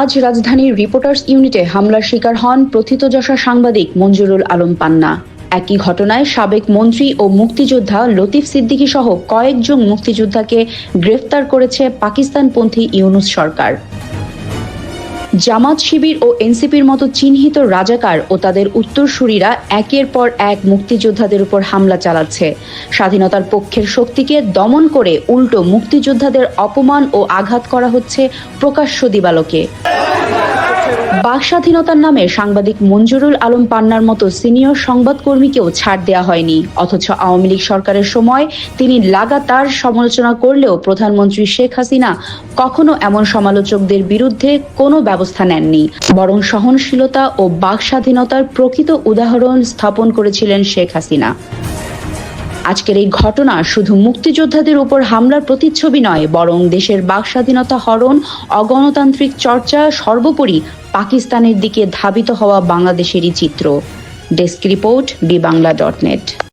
আজ রাজধানীর রিপোর্টার্স ইউনিটে হামলার শিকার হন প্রথিতযশা সাংবাদিক মঞ্জুরুল আলম পান্না। একই ঘটনায় সাবেক মন্ত্রী ও মুক্তিযোদ্ধা লতিফ সিদ্দিকী সহ কয়েকজন মুক্তিযোদ্ধাকে গ্রেফতার করেছে পাকিস্তানপন্থী ইউনুস সরকার। জামাত শিবির ও এনসিপির মতো চিহ্নিত রাজাকার ও তাদের উত্তরসূরিরা একের পর এক মুক্তিযোদ্ধাদের উপর হামলা চালাচ্ছে। স্বাধীনতার পক্ষের শক্তিকে দমন করে উল্টো মুক্তিযোদ্ধাদের অপমান ও আঘাত করা হচ্ছে প্রকাশ্য দিবালোকে। বাক স্বাধীনতার নামে সাংবাদিক মঞ্জুরুল আলম পান্নার মতো সিনিয়র সংবাদকর্মীকেও ছাড় দেওয়া হয়নি। অথচ আওয়ামী লীগ সরকারের সময় তিনি লাগাতার সমালোচনা করলেও প্রধানমন্ত্রী শেখ হাসিনা কখনো এমন সমালোচকদের বিরুদ্ধে কোনো ব্যবস্থা নেননি। বরং সহনশীলতা ও বাক স্বাধীনতার প্রকৃত উদাহরণ স্থাপন করেছিলেন শেখ হাসিনা। আজকের এই ঘটনা শুধু মুক্তিযোদ্ধাদের উপর হামলার প্রতিচ্ছবি নয়, বরং দেশের বাক স্বাধীনতা হরণ, অগণতান্ত্রিক চর্চা, সর্বোপরি পাকিস্তানের দিকে ধাবিত হওয়া বাংলাদেশেরই চিত্র। Desk report B Bangla dot net.